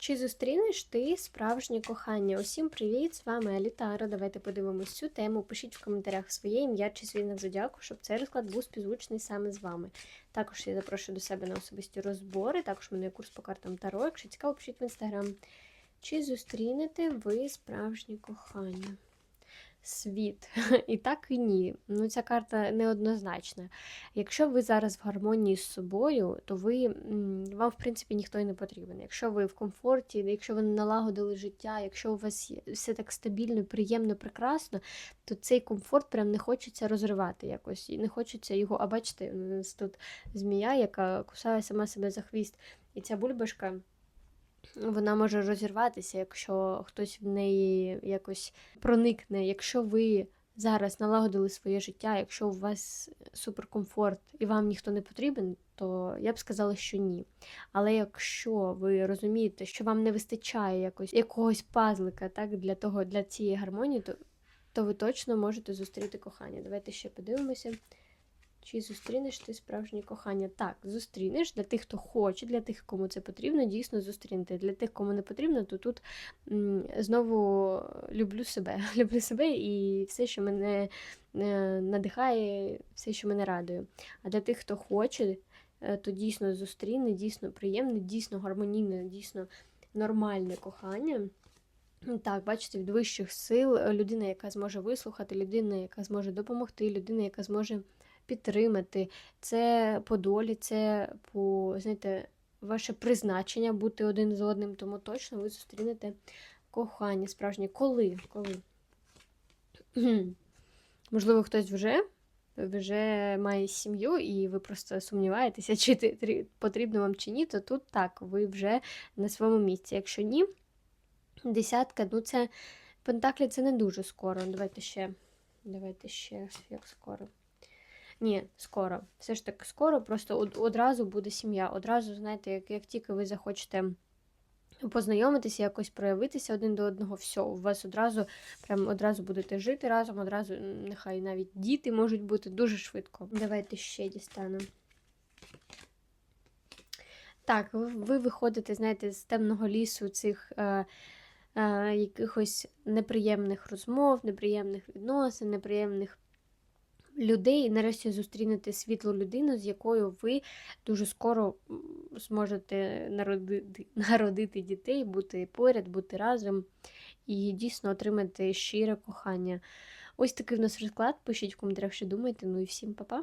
Чи зустрінеш ти справжнє кохання? Усім привіт! З вами Алітара. Давайте подивимось цю тему. Пишіть в коментарях своє ім'я чи свій знак зодіаку, щоб цей розклад був співзвучний саме з вами. Також я запрошую до себе на особисті розбори. Також мене курс по картам Таро. Якщо цікаво, пишіть в інстаграм. Чи зустрінете ви справжнє кохання? Світ. І так і ні. Ну, ця карта неоднозначна. Якщо ви зараз в гармонії з собою, то ви вам, в принципі, ніхто і не потрібен. Якщо ви в комфорті, якщо ви налагодили життя, якщо у вас все так стабільно, приємно, прекрасно, то цей комфорт прям не хочеться розривати якось. І не хочеться його. А бачите, у нас тут змія, яка кусає сама себе за хвіст. І ця бульбашка. Вона може розірватися, якщо хтось в неї якось проникне. Якщо ви зараз налагодили своє життя, якщо у вас суперкомфорт і вам ніхто не потрібен, то я б сказала, що ні. Але якщо ви розумієте, що вам не вистачає якось якогось пазлика так, для того, для цієї гармонії, то, то ви точно можете зустріти кохання. Давайте ще подивимося. Чи зустрінеш ти справжнє кохання? Так, зустрінеш для тих, хто хоче, для тих, кому це потрібно, дійсно зустрінете. Для тих, кому не потрібно, то тут знову люблю себе. Люблю себе і все, що мене е, надихає, все, що мене радує. А для тих, хто хоче, е, то дійсно зустріне, дійсно приємне, дійсно гармонійне, дійсно нормальне кохання. Так, бачите, від вищих сил е, людина, яка зможе вислухати, людина, яка зможе допомогти, людина, яка зможе підтримати. Це по долі, це по, знаєте, ваше призначення бути один з одним, тому точно ви зустрінете кохання справжнє. Коли? Коли? Можливо, хтось вже вже має сім'ю, і ви просто сумніваєтеся, чи потрібно вам чи ні, то тут так, ви вже на своєму місці. Якщо ні, десятка, ну це Пентаклі це не дуже скоро. Давайте ще. Давайте ще як скоро. Ні, скоро. Все ж таки скоро, просто од- одразу буде сім'я. Одразу, знаєте, як, як тільки ви захочете познайомитися, якось проявитися один до одного, все, у вас одразу прям одразу будете жити разом, одразу, нехай навіть діти можуть бути дуже швидко. Давайте ще дістанемо. Так, ви, ви виходите, знаєте, з темного лісу цих е, е, якихось неприємних розмов, неприємних відносин, неприємних людей, і нарешті зустрінете світлу людину, з якою ви дуже скоро зможете народити, народити дітей, бути поряд, бути разом і дійсно отримати щире кохання. Ось такий в нас розклад. Пишіть в коментарях, що думаєте. Ну і всім па-па!